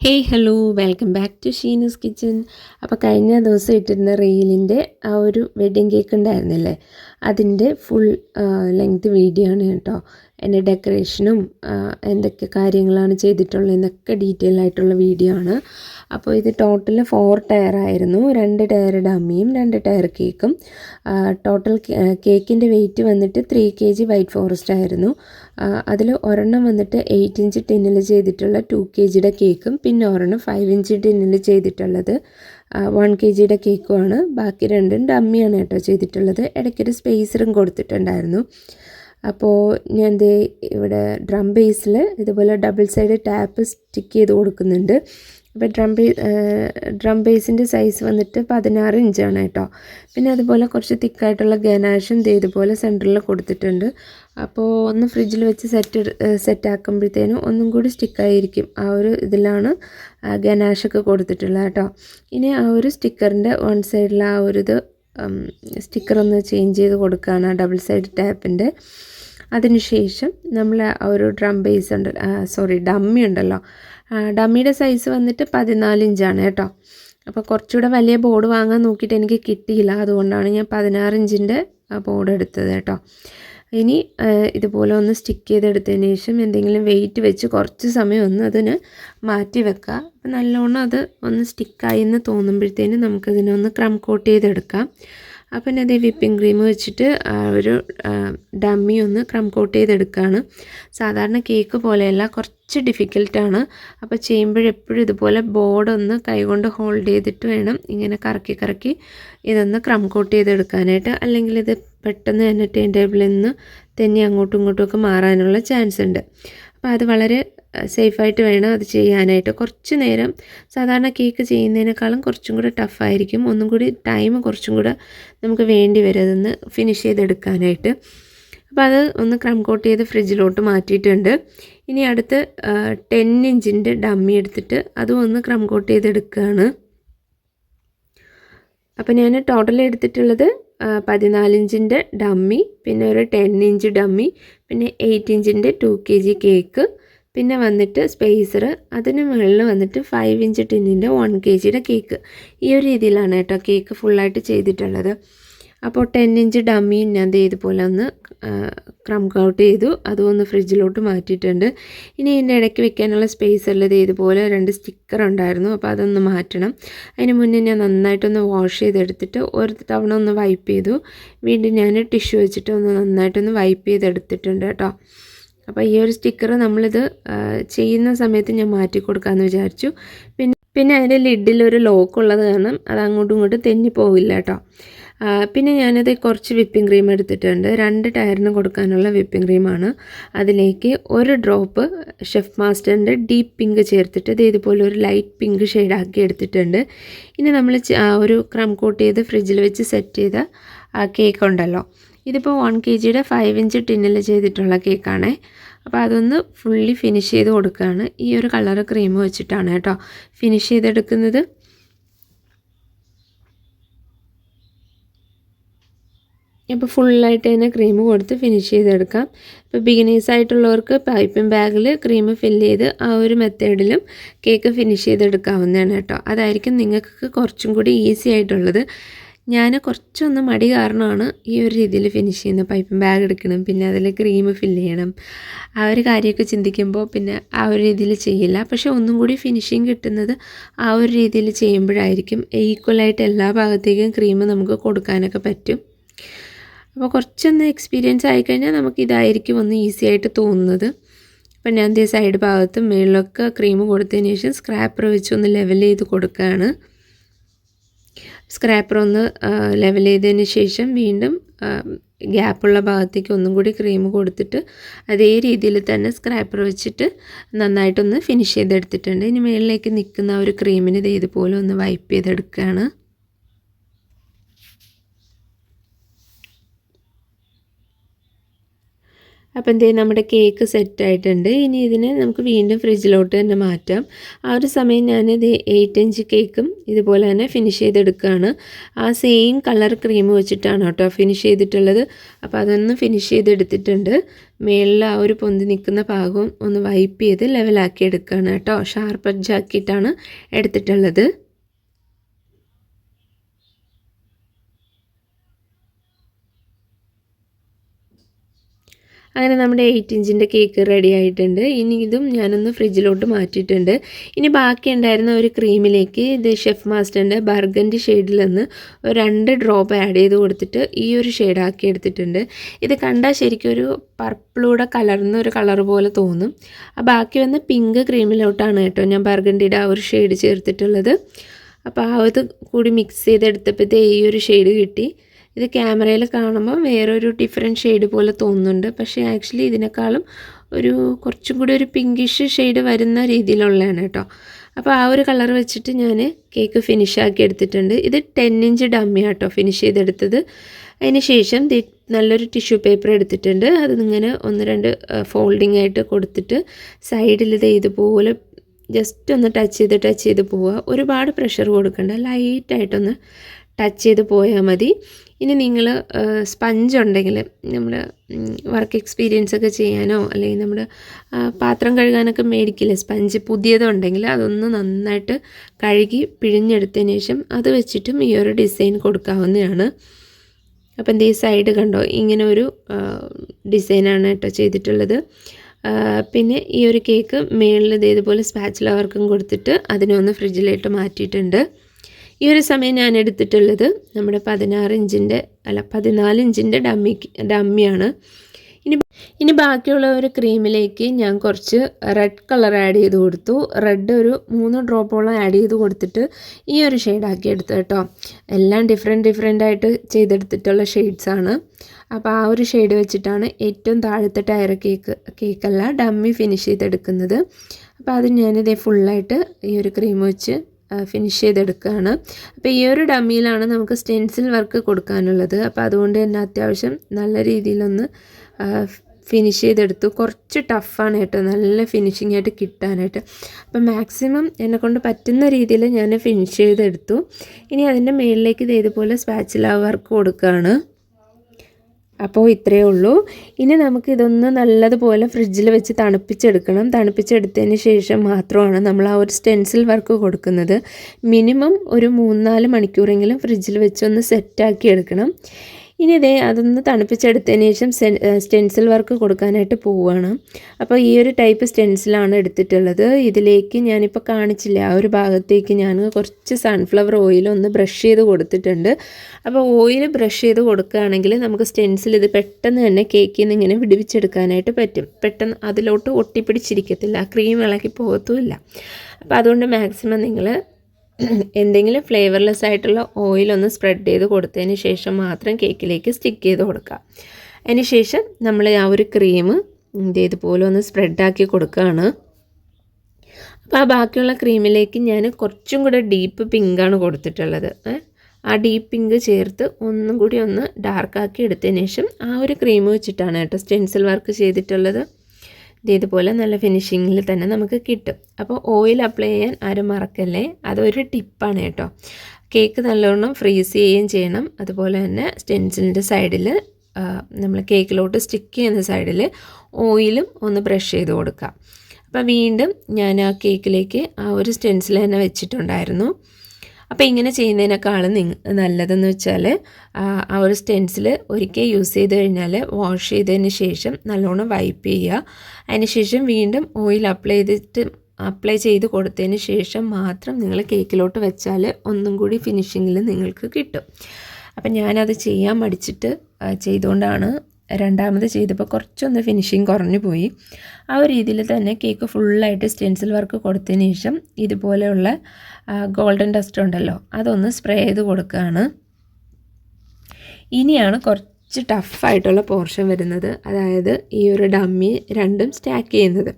Hey hello welcome back to Sheena's kitchen അപ്പോൾ കഴിഞ്ഞ ദിവസം ഇട്ടിരുന്ന റീലിന്റെ ആ ഒരു വെഡ്ഡിങ് കേക്ക് ഉണ്ടായിരുന്നില്ലേ? അതിന്റെ ഫുൾ ലെങ്ത് വീഡിയോ ആണ് കേട്ടോ. എന്റെ ഡെക്കറേഷനും എന്തൊക്കെ കാര്യങ്ങളാണ് ചെയ്തിട്ടുള്ളതെന്നൊക്കെ ഡീറ്റെയിൽ ആയിട്ടുള്ള വീഡിയോ ആണ്. അപ്പോൾ ഇത് ടോട്ടൽ ഫോർ ടയർ ആയിരുന്നു. രണ്ട് ടയർ ഡമ്മിയും രണ്ട് ടയർ കേക്കും. ടോട്ടൽ കേക്കിന്റെ വെയിറ്റ് വന്നിട്ട് three K G white forest ആയിരുന്നു. അതിൽ ഒരെണ്ണം വന്നിട്ട് എയ്റ്റ് ഇഞ്ച് ടിന്നിൽ ചെയ്തിട്ടുള്ള ടു കെ ജിയുടെ കേക്കും പിന്നെ ഒരെണ്ണം ഫൈവ് ഇഞ്ച് ടിന്നിൽ ചെയ്തിട്ടുള്ളത് വൺ കെ ജിയുടെ കേക്കുമാണ്. ബാക്കി രണ്ടും ഡമ്മിയാണ് കേട്ടോ ചെയ്തിട്ടുള്ളത്. ഇടയ്ക്കൊരു സ്പേസറും കൊടുത്തിട്ടുണ്ടായിരുന്നു. അപ്പോൾ ഞാൻ ദേ ഇവിടെ ഡ്രം ബേസിൽ ഇതുപോലെ ഡബിൾ സൈഡ് ടാപ്പ് സ്റ്റിക്ക് ചെയ്ത് കൊടുക്കുന്നുണ്ട്. അപ്പോൾ ഡ്രം ബേ ഡ്രം ബേസിന്റെ സൈസ് വന്നിട്ട് പതിനാറ് ഇഞ്ചാണ് കേട്ടോ. പിന്നെ അതുപോലെ കുറച്ച് തിക്കായിട്ടുള്ള ഗനാഷും ദേ ഇതുപോലെ സെന്ററിൽ കൊടുത്തിട്ടുണ്ട്. അപ്പോൾ ഒന്ന് ഫ്രിഡ്ജിൽ വെച്ച് സെറ്റ് സെറ്റ് ആക്കുമ്പോഴത്തേനും ഒന്നും കൂടി സ്റ്റിക്കായിരിക്കും ആ ഒരു ഇതിലാണ് ഗനാഷൊക്കെ കൊടുത്തിട്ടുള്ളത് കേട്ടോ. ഇനി ആ ഒരു സ്റ്റിക്കറിന്റെ വൺ സൈഡിൽ ആ ഒരു ഇത് സ്റ്റിക്കർ ഒന്ന് ചേഞ്ച് ചെയ്ത് കൊടുക്കുകയാണ് ഡബിൾ സൈഡ് ടാപ്പിന്റെ അതിനുശേഷം നമ്മൾ ഒരു ഡ്രം ബേസ് ഉണ്ട് സോറി ഡമ്മി ഉണ്ടല്ലോ. ഡമ്മിയുടെ സൈസ് വന്നിട്ട് പതിനാല് ഇഞ്ചാണ് കേട്ടോ. അപ്പോൾ കുറച്ചുകൂടെ വലിയ ബോർഡ് വാങ്ങാൻ നോക്കിയിട്ട് എനിക്ക് കിട്ടിയില്ല. അതുകൊണ്ടാണ് ഞാൻ പതിനാറ് ഇഞ്ചിന്റെ ബോർഡ് എടുത്തത് കേട്ടോ. ഇനി ഇതുപോലെ ഒന്ന് സ്റ്റിക്ക് ചെയ്തെടുത്തതിന് ശേഷം എന്തെങ്കിലും വെയിറ്റ് വെച്ച് കുറച്ച് സമയം ഒന്ന് അതിന് മാറ്റി വെക്കുക അപ്പം നല്ലോണം അത് ഒന്ന് സ്റ്റിക്കായി എന്ന് തോന്നുമ്പോഴത്തേനും നമുക്കതിനെ ഒന്ന് ക്രം കോട്ട് ചെയ്തെടുക്കാം. അപ്പം അത് വിപ്പിംഗ് ക്രീം വെച്ചിട്ട് ഒരു ഡമ്മി ഒന്ന് ക്രം കോട്ട് ചെയ്തെടുക്കുകയാണ് സാധാരണ കേക്ക് പോലെയല്ല കുറച്ച് ഡിഫിക്കൽട്ടാണ് അപ്പോൾ ചെയ്യുമ്പോഴെപ്പോഴും ഇതുപോലെ ബോർഡ് ഒന്ന് കൈകൊണ്ട് ഹോൾഡ് ചെയ്തിട്ട് വേണം ഇങ്ങനെ കറക്കി കറക്കി ഇതൊന്ന് ക്രം കോട്ട് ചെയ്തെടുക്കാനായിട്ട്. അല്ലെങ്കിൽ ഇത് പെട്ടെന്ന് തന്നെ ടൈം ടേബിളിൽ നിന്ന് തന്നെ അങ്ങോട്ടും ഇങ്ങോട്ടും ഒക്കെ മാറാനുള്ള ചാൻസ് ഉണ്ട്. അപ്പോൾ അത് വളരെ സേഫായിട്ട് വേണം അത് ചെയ്യാനായിട്ട്. കുറച്ച് നേരം സാധാരണ കേക്ക് ചെയ്യുന്നതിനേക്കാളും കുറച്ചും കൂടെ ടഫായിരിക്കും ഒന്നും കൂടി ടൈം കുറച്ചും കൂടെ നമുക്ക് വേണ്ടി വരും അതൊന്ന് ഫിനിഷ് ചെയ്തെടുക്കാനായിട്ട്. അപ്പോൾ അത് ഒന്ന് ക്രം കോട്ട് ചെയ്ത് ഫ്രിഡ്ജിലോട്ട് മാറ്റിയിട്ടുണ്ട്. ഇനി അടുത്ത് ടെൻ ഇഞ്ചിന്റെ ഡമ്മി എടുത്തിട്ട് അതും ഒന്ന് ക്രം കോട്ട് ചെയ്തെടുക്കുകയാണ് അപ്പോൾ ഞാൻ ടോട്ടൽ എടുത്തിട്ടുള്ളത് പതിനാലിഞ്ചിന്റെ ഡമ്മി പിന്നെ ഒരു ടെൻ ഇഞ്ച് ഡമ്മി പിന്നെ എയ്റ്റ് ഇഞ്ചിന്റെ ടു കെ ജി കേക്ക് പിന്നെ വന്നിട്ട് സ്പേസർ അതിന് മുകളിൽ വന്നിട്ട് ഫൈവ് ഇഞ്ച് ടിന്നിന്റെ വൺ കെ ജിയുടെ കേക്ക്. ഈ ഒരു രീതിയിലാണ് കേട്ടോ കേക്ക് ഫുള്ളായിട്ട് ചെയ്തിട്ടുള്ളത്. അപ്പോൾ ടെൻ ഇഞ്ച് ഡമ്മി ഞാൻ ഇതുപോലെ ഒന്ന് ക്രം കൗട്ട് ചെയ്തു. അതും ഒന്ന് ഫ്രിഡ്ജിലോട്ട് മാറ്റിയിട്ടുണ്ട്. ഇനി ഇതിന്റെ ഇടയ്ക്ക് വെക്കാനുള്ള സ്പേസ് ഉള്ളത് ഇതുപോലെ രണ്ട് സ്റ്റിക്കർ ഉണ്ടായിരുന്നു. അപ്പോൾ അതൊന്ന് മാറ്റണം. അതിന് മുന്നേ ഞാൻ നന്നായിട്ടൊന്ന് വാഷ് ചെയ്തെടുത്തിട്ട് ഒരു തവണ ഒന്ന് വൈപ്പ് ചെയ്തു. വീണ്ടും ഞാൻ ടിഷ്യൂ വെച്ചിട്ട് ഒന്ന് നന്നായിട്ടൊന്ന് വൈപ്പ് ചെയ്തെടുത്തിട്ടുണ്ട് കേട്ടോ. അപ്പോൾ ഈ ഒരു സ്റ്റിക്കർ നമ്മളിത് ചെയ്യുന്ന സമയത്ത് ഞാൻ മാറ്റി കൊടുക്കാമെന്ന് വിചാരിച്ചു. പിന്നെ പിന്നെ അതിന്റെ ലിഡിലൊരു ലോക്ക് ഉള്ളത് കാരണം അത് അങ്ങോട്ടും ഇങ്ങോട്ടും തെന്നി പോവില്ല കേട്ടോ. പിന്നെ ഞാനത് കുറച്ച് വിപ്പിംഗ് ക്രീം എടുത്തിട്ടുണ്ട്. രണ്ട് ടയറിന് കൊടുക്കാനുള്ള വിപ്പിംഗ് ക്രീമാണ്. അതിലേക്ക് ഒരു ഡ്രോപ്പ് ഷെഫ് മാസ്റ്ററിന്റെ ഡീപ്പ് പിങ്ക് ചേർത്തിട്ട് ഇത് ഇതുപോലെ ഒരു ലൈറ്റ് പിങ്ക് ഷെയ്ഡാക്കി എടുത്തിട്ടുണ്ട്. ഇനി നമ്മൾ ഒരു ക്രം കോട്ട് ചെയ്ത് ഫ്രിഡ്ജിൽ വെച്ച് സെറ്റ് ചെയ്ത കേക്ക് ഉണ്ടല്ലോ. ഇതിപ്പോൾ വൺ കെ ജിയുടെ ഫൈവ് ഇഞ്ച് ടിന്നിൽ ചെയ്തിട്ടുള്ള കേക്കാണേ. അപ്പോൾ അതൊന്ന് ഫുള്ളി ഫിനിഷ് ചെയ്ത് കൊടുക്കുകയാണ്. ഈ ഒരു കളർ ക്രീം വെച്ചിട്ടാണ് കേട്ടോ ഫിനിഷ് ചെയ്തെടുക്കുന്നത്. ഇപ്പോൾ ഫുള്ളായിട്ട് തന്നെ ക്രീം കൊടുത്ത് ഫിനിഷ് ചെയ്തെടുക്കാം. ഇപ്പോൾ ബിഗിനേഴ്സ് ആയിട്ടുള്ളവർക്ക് പൈപ്പിംഗ് ബാഗിൽ ക്രീം ഫില്ല് ചെയ്ത് ആ ഒരു മെത്തേഡിലും കേക്ക് ഫിനിഷ് ചെയ്തെടുക്കാവുന്നതാണ് കേട്ടോ. അതായിരിക്കും നിങ്ങൾക്ക് കുറച്ചും കൂടി ഈസി ആയിട്ടുള്ളത്. ഞാൻ കുറച്ചൊന്ന് മടി കാരണമാണ് ഈ ഒരു രീതിയിൽ ഫിനിഷ് ചെയ്യുന്നത് പൈപ്പിംഗ് ബാഗ് എടുക്കണം പിന്നെ അതിൽ ക്രീം ഫില്ല് ചെയ്യണം. ആ ഒരു കാര്യമൊക്കെ ചിന്തിക്കുമ്പോൾ പിന്നെ ആ ഒരു രീതിയിൽ ചെയ്യില്ല. പക്ഷേ ഒന്നും കൂടി ഫിനിഷിങ് കിട്ടുന്നത് ആ ഒരു രീതിയിൽ ചെയ്യുമ്പോഴായിരിക്കും. ഈക്വലായിട്ട് എല്ലാ ഭാഗത്തേക്കും ക്രീം നമുക്ക് കൊടുക്കാനൊക്കെ പറ്റും. അപ്പോൾ കുറച്ചൊന്ന് എക്സ്പീരിയൻസ് ആയിക്കഴിഞ്ഞാൽ നമുക്ക് ഇതായിരിക്കും ഒന്ന് ഈസി ആയിട്ട് തോന്നുന്നത്. അപ്പം ഞാൻ ദേ സൈഡ് ഭാഗത്തും മേളിലൊക്കെ ക്രീം കൊടുത്തതിന് ശേഷം സ്ക്രാപ്പർ വെച്ച് ഒന്ന് ലെവൽ ചെയ്ത് കൊടുക്കുകയാണ് സ്ക്രാപ്പർ ഒന്ന് ലെവൽ ചെയ്തതിന് ശേഷം വീണ്ടും ഗ്യാപ്പുള്ള ഭാഗത്തേക്ക് ഒന്നും കൂടി ക്രീം കൊടുത്തിട്ട് അതേ രീതിയിൽ തന്നെ സ്ക്രാപ്പർ വെച്ചിട്ട് നന്നായിട്ടൊന്ന് ഫിനിഷ് ചെയ്തെടുത്തിട്ടുണ്ട്. ഇനി മുകളിലേക്ക് നിൽക്കുന്ന ഒരു ക്രീമിന് ഇതേതുപോലെ ഒന്ന് വൈപ്പ് ചെയ്തെടുക്കുകയാണ് അപ്പോൾ എന്തേ നമ്മുടെ കേക്ക് സെറ്റായിട്ടുണ്ട്. ഇനി ഇതിനെ നമുക്ക് വീണ്ടും ഫ്രിഡ്ജിലോട്ട് തന്നെ മാറ്റാം. ആ ഒരു സമയം ഞാനിത് എയ്റ്റ് ഇഞ്ച് കേക്കും ഇതുപോലെ തന്നെ ഫിനിഷ് ചെയ്തെടുക്കുകയാണ്. ആ സെയിം കളർ ക്രീം വെച്ചിട്ടാണ് കേട്ടോ ഫിനിഷ് ചെയ്തിട്ടുള്ളത്. അപ്പോൾ അതൊന്ന് ഫിനിഷ് ചെയ്തെടുത്തിട്ടുണ്ട്. മേളിൽ ആ ഒരു പൊന്തി നിൽക്കുന്ന ഭാഗവും ഒന്ന് വൈപ്പ് ചെയ്ത് ലെവലാക്കി എടുക്കുകയാണ് കേട്ടോ. ഷാർപ്പ് എഡ്ജാക്കിയിട്ടാണ് എടുത്തിട്ടുള്ളത്. അങ്ങനെ നമ്മുടെ എയ്റ്റ് ഇഞ്ചിന്റെ കേക്ക് റെഡി ആയിട്ടുണ്ട്. ഇനി ഇതും ഞാനൊന്ന് ഫ്രിഡ്ജിലോട്ട് മാറ്റിയിട്ടുണ്ട്. ഇനി ബാക്കി ഉണ്ടായിരുന്ന ഒരു ക്രീമിലേക്ക് ഇത് ഷെഫ് മാസ്റ്ററിന്റെ ബർഗന്റെ ഷെയ്ഡിൽ നിന്ന് രണ്ട് ഡ്രോപ്പ് ആഡ് ചെയ്ത് കൊടുത്തിട്ട് ഈ ഒരു ഷെയ്ഡാക്കി എടുത്തിട്ടുണ്ട്. ഇത് കണ്ടാൽ ശരിക്കും ഒരു പർപ്പിളൂടെ കലർന്ന ഒരു കളർ പോലെ തോന്നും. ആ ബാക്കി വന്ന് പിങ്ക് ക്രീമിലോട്ടാണ് കേട്ടോ ഞാൻ ബർഗൻഡിയുടെ ആ ഒരു ഷെയ്ഡ് ചേർത്തിട്ടുള്ളത്. അപ്പോൾ ആ ഇത് കൂടി മിക്സ് ചെയ്തെടുത്തപ്പോഴത്തേ ഈ ഒരു ഷെയ്ഡ് കിട്ടി. ഇത് ക്യാമറയിൽ കാണുമ്പോൾ വേറൊരു ഡിഫറെന്റ് ഷെയ്ഡ് പോലെ തോന്നുന്നുണ്ട്. പക്ഷേ ആക്ച്വലി ഇതിനേക്കാളും ഒരു കുറച്ചും കൂടി ഒരു പിങ്കിഷ് ഷെയ്ഡ് വരുന്ന രീതിയിലുള്ളതാണ് കേട്ടോ. അപ്പോൾ ആ ഒരു കളർ വെച്ചിട്ട് ഞാൻ കേക്ക് ഫിനിഷ് ആക്കി എടുത്തിട്ടുണ്ട്. ഇത് ടെൻ ഇഞ്ച് ഡമ്മി ആട്ടോ ഫിനിഷ് ചെയ്തെടുത്തത്. അതിന് ശേഷം നല്ലൊരു ടിഷ്യൂ പേപ്പർ എടുത്തിട്ടുണ്ട്. അത് ഇങ്ങനെ ഒന്ന് രണ്ട് ഫോൾഡിംഗ് ആയിട്ട് കൊടുത്തിട്ട് സൈഡിൽ ഇത് ഇതുപോലെ ജസ്റ്റ് ഒന്ന് ടച്ച് ചെയ്ത് ടച്ച് ചെയ്ത് പോവുക. ഒരുപാട് പ്രഷർ കൊടുക്കണ്ട. ലൈറ്റായിട്ടൊന്ന് ടച്ച് ചെയ്ത് പോയാൽ മതി. ഇനി നിങ്ങൾ സ്പഞ്ച് ഉണ്ടെങ്കിൽ നമ്മൾ വർക്ക് എക്സ്പീരിയൻസ് ഒക്കെ ചെയ്യാനോ അല്ലെങ്കിൽ നമ്മൾ പാത്രം കഴുകാനൊക്കെ മേടിക്കില്ലേ സ്പഞ്ച് പുതിയതുണ്ടെങ്കിൽ അതൊന്ന് നന്നായിട്ട് കഴുകി പിഴിഞ്ഞെടുത്തതിന് ശേഷം അത് വെച്ചിട്ടും ഈ ഒരു ഡിസൈൻ കൊടുക്കാവുന്നതാണ്. അപ്പം എന്തേ സൈഡ് കണ്ടോ ഇങ്ങനെ ഒരു ഡിസൈനാണ് കേട്ടോ ചെയ്തിട്ടുള്ളത്. പിന്നെ ഈ ഒരു കേക്ക് മേളിൽ ഇതേപോലെ സ്പാച്ചില വർക്കും കൊടുത്തിട്ട് അതിനെ ഒന്ന് ഫ്രിഡ്ജിലേക്ക് മാറ്റിയിട്ടുണ്ട്. ഈ ഒരു സമയം ഞാൻ എടുത്തിട്ടുള്ളത് നമ്മുടെ പതിനാറ് ഇഞ്ചിന്റെ അല്ല പതിനാല് ഇഞ്ചിന്റെ ഡമ്മി ഡമ്മിയാണ്. ഇനി ഇനി ബാക്കിയുള്ള ഒരു ക്രീമിലേക്ക് ഞാൻ കുറച്ച് റെഡ് കളർ ആഡ് ചെയ്ത് കൊടുത്തു. റെഡ് ഒരു മൂന്ന് ഡ്രോപ്പോളം ആഡ് ചെയ്ത് കൊടുത്തിട്ട് ഈ ഒരു ഷെയ്ഡാക്കി എടുത്തു കേട്ടോ. എല്ലാം ഡിഫറെന്റ് ഡിഫറെന്റ് ആയിട്ട് ചെയ്തെടുത്തിട്ടുള്ള ഷെയ്ഡ്സാണ് അപ്പോൾ ആ ഒരു ഷെയ്ഡ് വെച്ചിട്ടാണ് ഏറ്റവും താഴത്തെ ടയർ കേക്ക് കേക്കല്ല ഡമ്മി ഫിനിഷ് ചെയ്തെടുക്കുന്നത്. അപ്പോൾ അത് ഞാനിതേ ഫുള്ളായിട്ട് ഈ ഒരു ക്രീം വെച്ച് ഫിനിഷ് ചെയ്തെടുക്കുകയാണ് അപ്പോൾ ഈ ഒരു ഡമ്മിയിലാണ് നമുക്ക് സ്റ്റെൻസിൽ വർക്ക് കൊടുക്കാനുള്ളത്. അപ്പോൾ അതുകൊണ്ട് തന്നെ അത്യാവശ്യം നല്ല രീതിയിലൊന്ന് ഫിനിഷ് ചെയ്തെടുത്തു. കുറച്ച് ടഫാണ് കേട്ടോ. നല്ല ഫിനിഷിംഗ് ആയിട്ട് കിട്ടാനായിട്ട്. അപ്പോൾ മാക്സിമം എന്നെക്കൊണ്ട് പറ്റുന്ന രീതിയിൽ ഞാൻ ഫിനിഷ് ചെയ്തെടുത്തു. ഇനി അതിന്റെ മുകളിലേക്ക് ഇതേപോലെ സ്പാച്ചില വർക്ക് കൊടുക്കുകയാണ് അപ്പോൾ ഇത്രയേ ഉള്ളൂ. ഇനി നമുക്ക് ഇതൊന്ന് നല്ലതുപോലെ ഫ്രിഡ്ജിൽ വെച്ച് തണുപ്പിച്ചെടുക്കണം. തണുപ്പിച്ചെടുത്തതിന് ശേഷം മാത്രമാണ് നമ്മൾ ആ ഒരു സ്റ്റെൻസിൽ വർക്ക് കൊടുക്കുന്നത്. മിനിമം ഒരു മൂന്നാൽ മണിക്കൂറെങ്കിലും ഫ്രിഡ്ജിൽ വെച്ച് ഒന്ന് സെറ്റാക്കി എടുക്കണം ഇനി ഇതേ അതൊന്ന് തണുപ്പിച്ചെടുത്തതിന് ശേഷം സ്റ്റെൻസിൽ വർക്ക് കൊടുക്കാനായിട്ട് പോവുകയാണ് അപ്പോൾ ഈ ഒരു ടൈപ്പ് സ്റ്റെൻസിലാണ് എടുത്തിട്ടുള്ളത്. ഇതിലേക്ക് ഞാനിപ്പോൾ കാണിച്ചില്ല. ആ ഒരു ഭാഗത്തേക്ക് ഞാൻ കുറച്ച് സൺഫ്ലവർ ഓയിൽ ഒന്ന് ബ്രഷ് ചെയ്ത് കൊടുത്തിട്ടുണ്ട്. അപ്പോൾ ഓയിൽ ബ്രഷ് ചെയ്ത് കൊടുക്കുകയാണെങ്കിൽ നമുക്ക് സ്റ്റെൻസിൽ ഇത് പെട്ടെന്ന് തന്നെ കേക്കിൽ നിന്ന് ഇങ്ങനെ വിടുവിച്ചെടുക്കാനായിട്ട് പറ്റും. പെട്ടെന്ന് അതിലോട്ട് ഒട്ടിപ്പിടിച്ചിരിക്കത്തില്ല. ക്രീം ഇളക്കി പോകത്തുമില്ല. അപ്പോൾ അതുകൊണ്ട് മാക്സിമം നിങ്ങൾ എന്തെങ്കിലും ഫ്ലേവർലെസ് ആയിട്ടുള്ള ഓയിൽ ഒന്ന് സ്പ്രെഡ് ചെയ്ത് കൊടുത്തതിന് ശേഷം മാത്രം കേക്കിലേക്ക് സ്റ്റിക്ക് ചെയ്ത് കൊടുക്കുക. അതിന് ശേഷം നമ്മൾ ആ ഒരു ക്രീം ഇതുപോലെ ഒന്ന് സ്പ്രെഡാക്കി കൊടുക്കുകയാണ്. അപ്പോൾ ആ ബാക്കിയുള്ള ക്രീമിലേക്ക് ഞാൻ കുറച്ചും കൂടെ ഡീപ്പ് പിങ്കാണ് കൊടുത്തിട്ടുള്ളത്. ആ ഡീപ്പ് പിങ്ക് ചേർത്ത് ഒന്നും കൂടി ഒന്ന് ഡാർക്കാക്കി എടുത്തതിന് ശേഷം ആ ഒരു ക്രീം വെച്ചിട്ടാണ് കേട്ടോ സ്റ്റെൻസിൽ വർക്ക് ചെയ്തിട്ടുള്ളത്. ഇതേപോലെ നല്ല ഫിനിഷിങ്ങിൽ തന്നെ നമുക്ക് കിട്ടും. അപ്പോൾ ഓയിൽ അപ്ലൈ ചെയ്യാൻ ആരും മറക്കല്ലേ? അതൊരു ടിപ്പാണ് കേട്ടോ. കേക്ക് നല്ലവണ്ണം ഫ്രീസ് ചെയ്യുകയും ചെയ്യണം. അതുപോലെ തന്നെ സ്റ്റെൻസിലിന്റെ സൈഡിൽ നമ്മൾ കേക്കിലോട്ട് സ്റ്റിക്ക് ചെയ്യുന്ന സൈഡിൽ ഓയിലും ഒന്ന് ബ്രഷ് ചെയ്ത് കൊടുക്കുക അപ്പോൾ വീണ്ടും ഞാൻ ആ കേക്കിലേക്ക് ആ ഒരു സ്റ്റെൻസിൽ തന്നെ വെച്ചിട്ടുണ്ടായിരുന്നു. അപ്പോൾ ഇങ്ങനെ ചെയ്യുന്നതിനേക്കാളും നല്ലതെന്ന് വെച്ചാൽ ആ ഒരു സ്റ്റെൻസിൽ ഒരിക്കൽ യൂസ് ചെയ്ത് കഴിഞ്ഞാൽ വാഷ് ചെയ്തതിന് ശേഷം നല്ലോണം വൈപ്പ് ചെയ്യുക. അതിന് ശേഷം വീണ്ടും ഓയിൽ അപ്ലൈ ചെയ്തിട്ട് അപ്ലൈ ചെയ്ത് കൊടുത്തതിന് ശേഷം മാത്രം നിങ്ങൾ കേക്കിലോട്ട് വെച്ചാൽ ഒന്നും കൂടി ഫിനിഷിങ്ങിൽ നിങ്ങൾക്ക് കിട്ടും. അപ്പം ഞാനത് ചെയ്യാൻ മടിച്ചിട്ട് ചെയ്തുകൊണ്ടാണ് രണ്ടാമത് ചെയ്തപ്പോൾ കുറച്ചൊന്ന് ഫിനിഷിങ് കുറഞ്ഞു പോയി. ആ ഒരു രീതിയിൽ തന്നെ കേക്ക് ഫുള്ളായിട്ട് സ്റ്റെൻസിൽ വർക്ക് കൊടുത്തതിന് ശേഷം ഇതുപോലെയുള്ള ഗോൾഡൻ ഡസ്റ്റ് ഉണ്ടല്ലോ അതൊന്ന് സ്പ്രേ ചെയ്ത് കൊടുക്കുകയാണ്. ഇനിയാണ് കുറച്ച് ടഫായിട്ടുള്ള പോർഷൻ വരുന്നത്. അതായത് ഈ ഒരു ഡമ്മി രണ്ടും സ്റ്റാക്ക് ചെയ്യുന്നത്.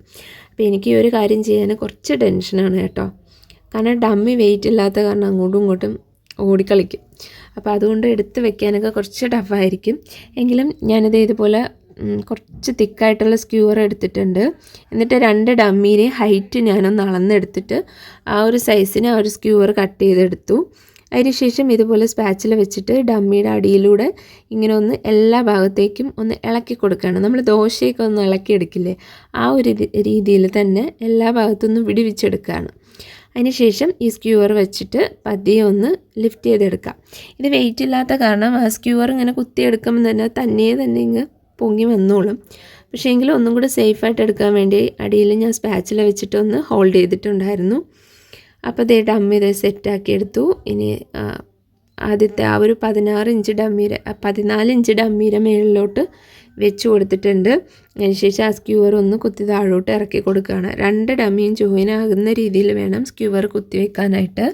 അപ്പോൾ എനിക്ക് ഈ ഒരു കാര്യം ചെയ്യാൻ കുറച്ച് ടെൻഷനാണ് കേട്ടോ. കാരണം ഡമ്മി വെയിറ്റ് ഇല്ലാത്ത കാരണം അങ്ങോട്ടും ഇങ്ങോട്ടും ഓടിക്കളിക്കും. അപ്പോൾ അതുകൊണ്ട് എടുത്ത് വെക്കാനൊക്കെ കുറച്ച് ടഫായിരിക്കും എങ്കിലും ഞാനിത് ഇതുപോലെ കുറച്ച് തിക്കായിട്ടുള്ള സ്ക്യൂർ എടുത്തിട്ടുണ്ട്. എന്നിട്ട് രണ്ട് ഡമ്മീനെ ഹൈറ്റ് ഞാനൊന്ന് അളന്നെടുത്തിട്ട് ആ ഒരു സൈസിന് ആ ഒരു സ്ക്യൂർ കട്ട് ചെയ്തെടുത്തു. അതിനുശേഷം ഇതുപോലെ സ്പാച്ചിൽ വെച്ചിട്ട് ഡമ്മിയുടെ അടിയിലൂടെ ഇങ്ങനെ ഒന്ന് എല്ലാ ഭാഗത്തേക്കും ഒന്ന് ഇളക്കി കൊടുക്കുകയാണ് നമ്മൾ ദോശയൊക്കെ ഒന്ന് ഇളക്കിയെടുക്കില്ലേ ആ ഒരു രീതിയിൽ തന്നെ എല്ലാ ഭാഗത്തുനിന്നും വിടിവിച്ചെടുക്കുകയാണ്. അതിനുശേഷം ഈ സ്ക്യൂവർ വെച്ചിട്ട് പതിയെ ഒന്ന് ലിഫ്റ്റ് ചെയ്തെടുക്കാം. ഇത് വെയിറ്റ് ഇല്ലാത്ത കാരണം ആ സ്ക്യൂവർ ഇങ്ങനെ കുത്തിയെടുക്കുമ്പോൾ തന്നെ തന്നെ തന്നെ ഇങ്ങ് പൊങ്ങി വന്നോളും. പക്ഷേ എങ്കിലും ഒന്നും കൂടെ സേഫായിട്ട് എടുക്കാൻ വേണ്ടി അടിയിൽ ഞാൻ സ്പാച്ചിൽ വെച്ചിട്ട് ഒന്ന് ഹോൾഡ് ചെയ്തിട്ടുണ്ടായിരുന്നു. അപ്പോൾ അതേ ഡമ്മി ഇത് സെറ്റാക്കി എടുത്തു. ഇനി ആദ്യത്തെ ആ ഒരു പതിനാറ് ഇഞ്ച് ഡമ്മീര പതിനാല് ഇഞ്ച് ഡമ്മീര മേളിലോട്ട് വെച്ച് കൊടുത്തിട്ടുണ്ട്. അതിനുശേഷം ആ സ്ക്യൂവർ ഒന്ന് കുത്തി താഴോട്ട് ഇറക്കി കൊടുക്കുകയാണ്. രണ്ട് ഡമ്മിയും ജോയിൻ ആകുന്ന രീതിയിൽ വേണം സ്ക്യൂവർ കുത്തി വെക്കാനായിട്ട്.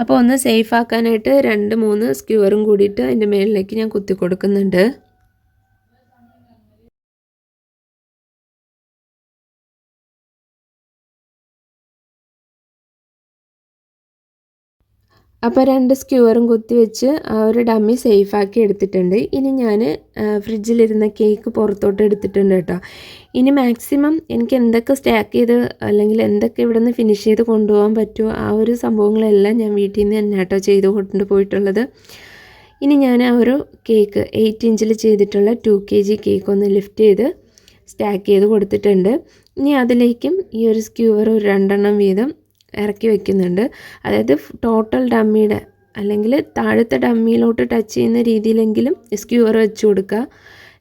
അപ്പോൾ ഒന്ന് സേഫ് ആക്കാനായിട്ട് രണ്ട് മൂന്ന് സ്ക്യൂവറും കൂടിയിട്ട് അതിന്റെ മേളിലേക്ക് ഞാൻ കുത്തി കൊടുക്കുന്നുണ്ട്. അപ്പോൾ രണ്ട് സ്ക്യൂവറും കുത്തി വെച്ച് ആ ഒരു ഡമ്മി സേഫാക്കി എടുത്തിട്ടുണ്ട്. ഇനി ഞാൻ ഫ്രിഡ്ജിലിരുന്ന കേക്ക് പുറത്തോട്ട് എടുത്തിട്ടുണ്ട് കേട്ടോ. ഇനി മാക്സിമം എനിക്ക് എന്തൊക്കെ സ്റ്റാക്ക് ചെയ്ത് അല്ലെങ്കിൽ എന്തൊക്കെ ഇവിടെ നിന്ന് ഫിനിഷ് ചെയ്ത് കൊണ്ടുപോകാൻ പറ്റുമോ ആ ഒരു സംഭവങ്ങളെല്ലാം ഞാൻ വീട്ടിൽ നിന്ന് തന്നെ കേട്ടോ ചെയ്ത് കൊണ്ടുപോയിട്ടുള്ളത് ഇനി ഞാൻ ആ ഒരു കേക്ക് എയ്റ്റ് ഇഞ്ചിൽ ചെയ്തിട്ടുള്ള ടു കെ ജി കേക്ക് ഒന്ന് ലിഫ്റ്റ് ചെയ്ത് സ്റ്റാക്ക് ചെയ്ത് കൊടുത്തിട്ടുണ്ട്. ഇനി അതിലേക്കും ഈ ഒരു സ്ക്യൂവർ ഒരു രണ്ടെണ്ണം വീതം ഇറക്കി വെക്കുന്നുണ്ട്. അതായത് ടോട്ടൽ ഡമ്മിയുടെ അല്ലെങ്കിൽ താഴത്തെ ഡമ്മിയിലോട്ട് ടച്ച് ചെയ്യുന്ന രീതിയിലെങ്കിലും സ്ക്യൂർ വെച്ച് കൊടുക്കുക.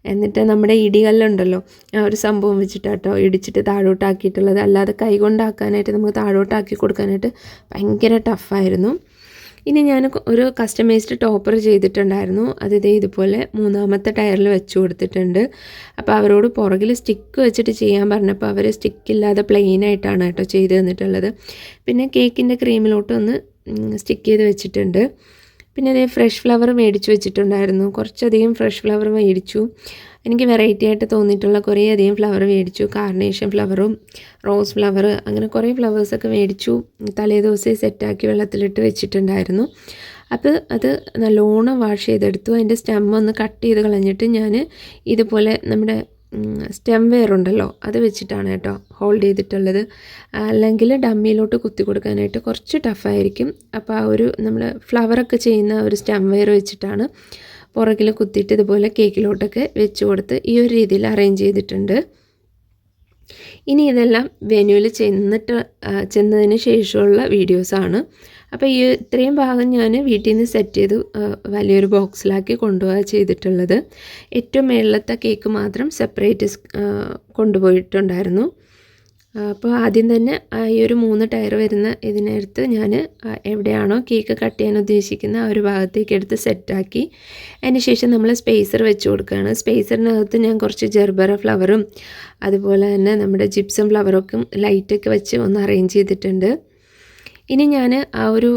എന്നിട്ട് നമ്മുടെ ഇടികല്ലുണ്ടല്ലോ ആ ഒരു സംഭവം വെച്ചിട്ട് കേട്ടോ ഇടിച്ചിട്ട് താഴോട്ടാക്കിയിട്ടുള്ളത്. അല്ലാതെ കൈകൊണ്ടാക്കാനായിട്ട് നമുക്ക് താഴോട്ടാക്കി കൊടുക്കാനായിട്ട് ഭയങ്കര ടഫായിരുന്നു ഇനി ഞാൻ ഒരു കസ്റ്റമൈസ്ഡ് ടോപ്പർ ചെയ്തിട്ടുണ്ടായിരുന്നു. അത് ഇതേ ഇതുപോലെ മൂന്നാമത്തെ ടയറിൽ വെച്ച് കൊടുത്തിട്ടുണ്ട്. അപ്പോൾ അവരോട് പുറകിൽ സ്റ്റിക്ക് വെച്ചിട്ട് ചെയ്യാൻ പറഞ്ഞപ്പോൾ അവർ സ്റ്റിക്കില്ലാതെ പ്ലെയിൻ ആയിട്ടാണ് കേട്ടോ ചെയ്ത് തന്നിട്ടുള്ളത്. പിന്നെ കേക്കിന്റെ ക്രീമിലോട്ട് ഒന്ന് സ്റ്റിക്ക് ചെയ്ത് വെച്ചിട്ടുണ്ട്. പിന്നെ അതേ ഫ്രഷ് ഫ്ലവർ മേടിച്ച് വെച്ചിട്ടുണ്ടായിരുന്നു. കുറച്ചധികം ഫ്രഷ് ഫ്ലവർ മേടിച്ചു. എനിക്ക് വെറൈറ്റി ആയിട്ട് തോന്നിയിട്ടുള്ള കുറേയധികം ഫ്ലവർ മേടിച്ചു. കാർണേഷൻ ഫ്ലവറും റോസ് ഫ്ലവർ അങ്ങനെ കുറേ ഫ്ലവേഴ്സൊക്കെ മേടിച്ചു. തലേ ദിവസമേ സെറ്റാക്കി വെള്ളത്തിലിട്ട് വെച്ചിട്ടുണ്ടായിരുന്നു. അപ്പോൾ അത് നല്ലോണം വാഷ് ചെയ്തെടുത്തു. അതിന്റെ സ്റ്റെം ഒന്ന് കട്ട് ചെയ്ത് കളഞ്ഞിട്ട് ഞാൻ ഇതുപോലെ നമ്മുടെ സ്റ്റെം വെയർ ഉണ്ടല്ലോ അത് വെച്ചിട്ടാണ് കേട്ടോ ഹോൾഡ് ചെയ്തിട്ടുള്ളത്. അല്ലെങ്കിൽ ഡമ്മിയിലോട്ട് കുത്തി കൊടുക്കാനായിട്ട് കുറച്ച് ടഫായിരിക്കും അപ്പോൾ ആ ഒരു നമ്മൾ ഫ്ലവറൊക്കെ ചെയ്യുന്ന ഒരു സ്റ്റെം വെയർ വെച്ചിട്ടാണ്. പുറകിൽ കുത്തിയിട്ട് ഇതുപോലെ കേക്കിലോട്ടൊക്കെ വെച്ച് കൊടുത്ത് ഈ ഒരു രീതിയിൽ അറേഞ്ച് ചെയ്തിട്ടുണ്ട്. ഇനി ഇതെല്ലാം വെന്യൂവിൽ ചെന്നിട്ട് ചെന്നതിന് ശേഷമുള്ള വീഡിയോസാണ് അപ്പോൾ ഈ ഇത്രയും ഭാഗം ഞാൻ വീട്ടിൽ നിന്ന് സെറ്റ് ചെയ്ത് വലിയൊരു ബോക്സിലാക്കി കൊണ്ടുപോവുക ചെയ്തിട്ടുള്ളത്. ഏറ്റവും മേളിലത്തെ കേക്ക് മാത്രം സെപ്പറേറ്റ് കൊണ്ടുപോയിട്ടുണ്ടായിരുന്നു. അപ്പോൾ ആദ്യം തന്നെ ഈ ഒരു മൂന്ന് ടയർ വരുന്ന ഇതിനടുത്ത് ഞാൻ എവിടെയാണോ കേക്ക് കട്ട് ചെയ്യാൻ ഉദ്ദേശിക്കുന്ന ആ ഒരു ഭാഗത്തേക്ക് എടുത്ത് സെറ്റാക്കി അതിന് ശേഷം നമ്മൾ സ്പേസർ വെച്ച് കൊടുക്കുകയാണ്. സ്പേസറിനകത്ത് ഞാൻ കുറച്ച് ജെർബറ ഫ്ലവറും അതുപോലെ തന്നെ നമ്മുടെ ജിപ്സം ഫ്ലവറൊക്കെ ലൈറ്റൊക്കെ വെച്ച് ഒന്ന് അറേഞ്ച് ചെയ്തിട്ടുണ്ട്. ഇനി ഞാൻ ആ ഒരു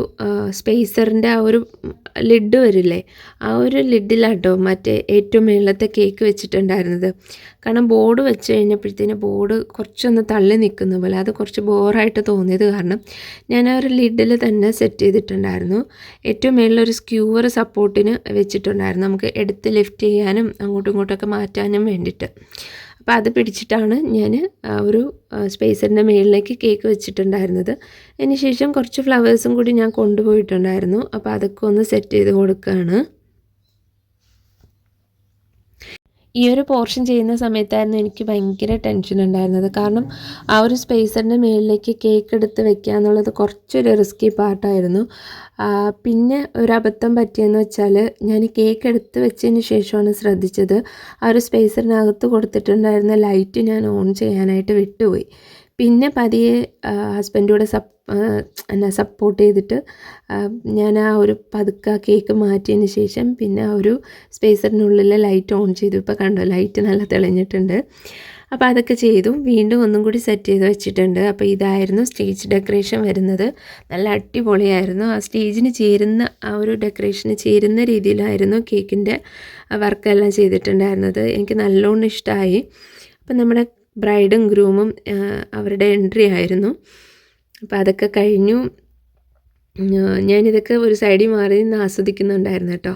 സ്പേസറിന്റെ ആ ഒരു ലിഡ് വരില്ലേ ആ ഒരു ലിഡിലാട്ടോ മറ്റേ ഏറ്റവും മുകളിലത്തെ കേക്ക് വെച്ചിട്ടുണ്ടായിരുന്നത്. കാരണം ബോർഡ് വെച്ച് കഴിഞ്ഞപ്പോഴത്തേന് ബോർഡ് കുറച്ചൊന്ന് തള്ളി നിൽക്കുന്ന പോലെ അത് കുറച്ച് ബോറായിട്ട് തോന്നിയത് കാരണം ഞാൻ ആ ഒരു ലിഡിൽ തന്നെ സെറ്റ് ചെയ്തിട്ടുണ്ടായിരുന്നു. ഏറ്റവും മേളിലൊരു സ്ക്യൂവർ സപ്പോർട്ടിന് വെച്ചിട്ടുണ്ടായിരുന്നു നമുക്ക് എടുത്ത് ലിഫ്റ്റ് ചെയ്യാനും അങ്ങോട്ടും ഇങ്ങോട്ടൊക്കെ മാറ്റാനും വേണ്ടിയിട്ട്. അപ്പോൾ അത് പിടിച്ചിട്ടാണ് ഞാൻ ഒരു സ്പേസറിന്റെ മുകളിലേക്ക് കേക്ക് വെച്ചിട്ടുണ്ടായിരുന്നത്. അതിന് ശേഷം കുറച്ച് ഫ്ലവേഴ്സും കൂടി ഞാൻ കൊണ്ടുപോയിട്ടുണ്ടായിരുന്നു. അപ്പോൾ അതൊക്കെ ഒന്ന് സെറ്റ് ചെയ്ത് കൊടുക്കുകയാണ്. ഈ ഒരു പോർഷൻ ചെയ്യുന്ന സമയത്തായിരുന്നു എനിക്ക് ഭയങ്കര ടെൻഷൻ ഉണ്ടായിരുന്നത്. കാരണം ആ ഒരു സ്പേസറിന്റെ മുകളിലേക്ക് കേക്ക് എടുത്ത് വെക്കുക എന്നുള്ളത് കുറച്ചൊരു റിസ്കി പാർട്ടായിരുന്നു പിന്നെ ഒരു അബദ്ധം പറ്റിയെന്ന് വെച്ചാൽ ഞാൻ കേക്ക് എടുത്ത് വെച്ചതിന് ശേഷമാണ് ശ്രദ്ധിച്ചത്. ആ ഒരു സ്പേസറിനകത്ത് കൊടുത്തിട്ടുണ്ടായിരുന്ന ലൈറ്റ് ഞാൻ ഓൺ ചെയ്യാനായിട്ട് വിട്ടുപോയി. പിന്നെ പതിയെ ഹസ്ബൻഡൂടെ സപ് എന്നാ സപ്പോർട്ട് ചെയ്തിട്ട് ഞാൻ ആ ഒരു പതുക്കെ കേക്ക് മാറ്റിയതിന് ശേഷം പിന്നെ ആ ഒരു സ്പേസറിനുള്ളിൽ ലൈറ്റ് ഓൺ ചെയ്തു. ഇപ്പോൾ കണ്ടോ ലൈറ്റ് നല്ല തെളിഞ്ഞിട്ടുണ്ട്. അപ്പോൾ അതൊക്കെ ചെയ്തു. വീണ്ടും ഒന്നും കൂടി സെറ്റ് ചെയ്ത് വെച്ചിട്ടുണ്ട്. അപ്പോൾ ഇതായിരുന്നു സ്റ്റേജ് ഡെക്കറേഷൻ വരുന്നത്. നല്ല അടിപൊളിയായിരുന്നു. ആ സ്റ്റേജിന് ചേരുന്ന ആ ഒരു ഡെക്കറേഷന് ചേരുന്ന രീതിയിലായിരുന്നു കേക്കിന്റെ വർക്കെല്ലാം ചെയ്തിട്ടുണ്ടായിരുന്നത്. എനിക്ക് നല്ലോണം ഇഷ്ടമായി അപ്പം നമ്മുടെ ബ്രൈഡും ഗ്രൂമും അവരുടെ എൻട്രി ആയിരുന്നു. അപ്പോൾ അതൊക്കെ കഴിഞ്ഞു. ഞാനിതൊക്കെ ഒരു സൈഡിൽ മാറി നിന്ന് ആസ്വദിക്കുന്നുണ്ടായിരുന്നു കേട്ടോ.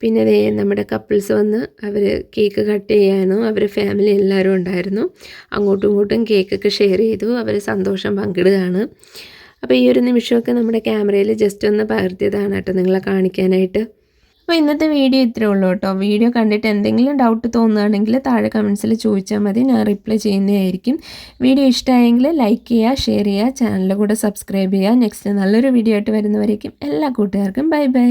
പിന്നെ അതേ നമ്മുടെ കപ്പിൾസ് വന്ന് അവർ കേക്ക് കട്ട് ചെയ്യാനും അവരെ ഫാമിലി എല്ലാവരും ഉണ്ടായിരുന്നു. അങ്ങോട്ടും ഇങ്ങോട്ടും കേക്കൊക്കെ ഷെയർ ചെയ്തു അവർ സന്തോഷം പങ്കിടുകയാണ്. അപ്പോൾ ഈ ഒരു നിമിഷമൊക്കെ നമ്മുടെ ക്യാമറയിൽ ജസ്റ്റ് ഒന്ന് പകർത്തിയതാണ് കേട്ടോ നിങ്ങളെ കാണിക്കാനായിട്ട്. അപ്പോൾ ഇന്നത്തെ വീഡിയോ ഇത്രേ ഉള്ളൂ കേട്ടോ. വീഡിയോ കണ്ടിട്ട് എന്തെങ്കിലും ഡൗട്ട് തോന്നുകയാണെങ്കിൽ താഴെ കമൻസിൽ ചോദിച്ചാൽ മതി. ഞാൻ റിപ്ലൈ ചെയ്യുന്നതായിരിക്കും. വീഡിയോ ഇഷ്ടമായെങ്കിൽ ലൈക്ക് ചെയ്യുക ഷെയർ ചെയ്യുക ചാനൽ കൂടെ സബ്സ്ക്രൈബ് ചെയ്യുക. നെക്സ്റ്റ് നല്ലൊരു വീഡിയോ ആയിട്ട് വരുന്നവരേക്കും എല്ലാ കൂട്ടുകാർക്കും ബൈ ബൈ